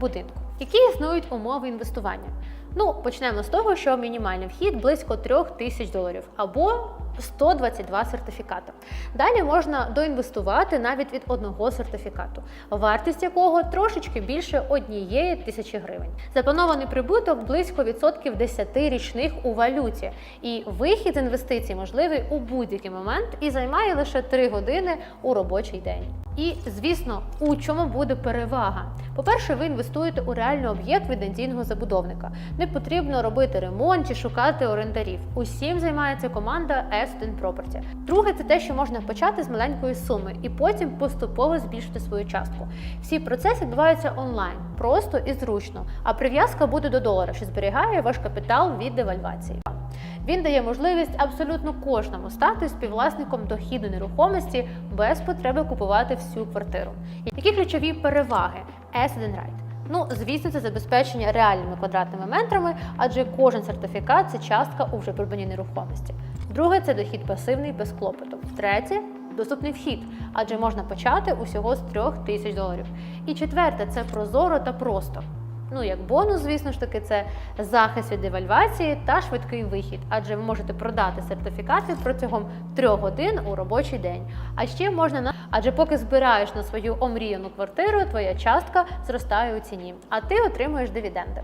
будинку. Які існують умови інвестування? Ну, почнемо з того, що мінімальний вхід близько 3 тисяч доларів або 122 сертифікати. Далі можна доінвестувати навіть від одного сертифікату, вартість якого трошечки більше однієї тисячі гривень. Запланований прибуток близько відсотків 10 річних у валюті, і вихід з інвестицій можливий у будь-який момент і займає лише 3 години у робочий день. І звісно, у чому буде перевага? По-перше, ви інвестуєте у реальний об'єкт від надійного забудовника. Не потрібно робити ремонт чи шукати орендарів. Усім займається команда S1 Property. Друге, це те, що можна почати з маленької суми і потім поступово збільшити свою частку. Всі процеси відбуваються онлайн, просто і зручно. А прив'язка буде до долара, що зберігає ваш капітал від девальвації. Він дає можливість абсолютно кожному стати співвласником дохідної нерухомості без потреби купувати всю квартиру. Які ключові переваги S1 Right? Ну, звісно, це забезпечення реальними квадратними метрами, адже кожен сертифікат це частка у вже придбаній нерухомості. Друге це дохід пасивний без клопоту. Третє доступний вхід, адже можна почати усього з трьох тисяч доларів. І четверте це прозоро та просто. Ну, як бонус, звісно ж таки, це захист від девальвації та швидкий вихід, адже ви можете продати сертифікати протягом трьох годин у робочий день. А ще можна на адже поки збираєш на свою омріяну квартиру, твоя частка зростає у ціні, а ти отримуєш дивіденди.